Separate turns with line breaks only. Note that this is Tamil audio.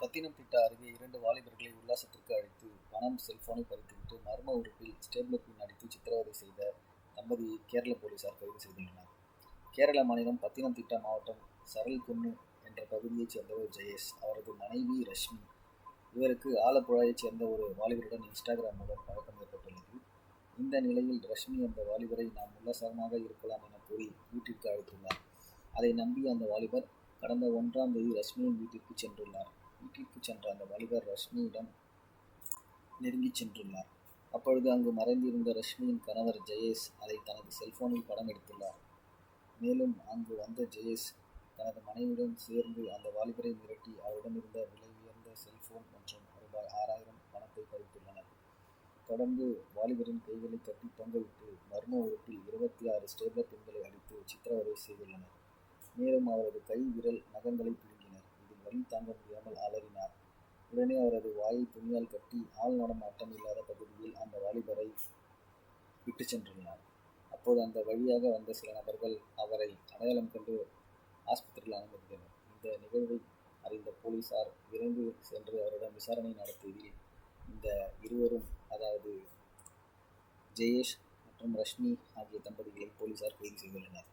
பத்தினம்திட்டா அருகே இரண்டு வாலிபர்களை உல்லாசத்திற்கு அழைத்து பணம் செல்போனை பறித்துவிட்டு மர்ம உறுப்பில் ஸ்டேபிளர் அடித்து சித்திரவதை செய்த தம்பதியை கேரள போலீசார் கைது செய்துள்ளனர். கேரள மாநிலம் பத்தினம்திட்டா மாவட்டம் சரல்குன்னு என்ற பகுதியைச் சேர்ந்தவர் ஜெயேஷ் அவரது மனைவி ரஷ்மி இவருக்கு ஆலப்புழாயைச் சேர்ந்த ஒரு வாலிபருடன் இன்ஸ்டாகிராம் மூலம் பழக்கம் ஏற்பட்டுள்ளது. இந்த நிலையில் ரஷ்மி அந்த வாலிபரை நாம் உல்லாசமாக இருக்கலாம் என கூறி வீட்டிற்கு அழைத்துள்ளார். அதை நம்பி அந்த வாலிபர் கடந்த ஒன்றாம் தேதி ரஷ்மியின் வீட்டிற்கு சென்றுள்ளார். சென்ற ரஷ்மியிடம் நெருங்கி சென்றுள்ளார். அப்பொழுது அங்கு மறைந்திருந்த ரஷ்மியின் கணவர் ஜெயேஷ் அதை தனது செல்போனில் படம் எடுத்துள்ளார். மேலும் அங்கு வந்த ஜெயேஷ் தனது மனைவியுடன் சேர்ந்து அந்த வாலிபரை மிரட்டி அவரிடமிருந்த விலை உயர்ந்த செல்போன் மற்றும் ரூபாய் ஆறாயிரம் பணத்தை பறித்துள்ளனர். தொடர்ந்து வாலிபரின் கைகளை கட்டி தொங்கவிட்டு மர்ம உறுப்பில் இருபத்தி ஆறு ஸ்டேபிளர் பெண்களை அடித்து சித்திரவதை செய்துள்ளனர். மேலும் அவரது கை விரல் நகங்களை பிடுங்கினர். இதில் வழி தாங்க முடியாமல் அலறினார். உடனே அவரது வாயை துணியால் கட்டி ஆள் நடமாட்டம் இல்லாத பகுதியில் அந்த வாலிபரை விட்டு சென்றுள்ளனர் அப்போது அந்த வழியாக வந்த சில நபர்கள் அவரை அடையாளம் கண்டு ஆஸ்பத்திரியில் அனுமதித்தனர். இந்த நிகழ்வை அறிந்த போலீசார் விரைந்து சென்று அவரிடம் விசாரணை நடத்தியதில் இந்த இருவரும் அதாவது ஜெயேஷ் மற்றும் ரஷ்மி ஆகிய தம்பதிகளை போலீசார் கைது செய்துள்ளனர்.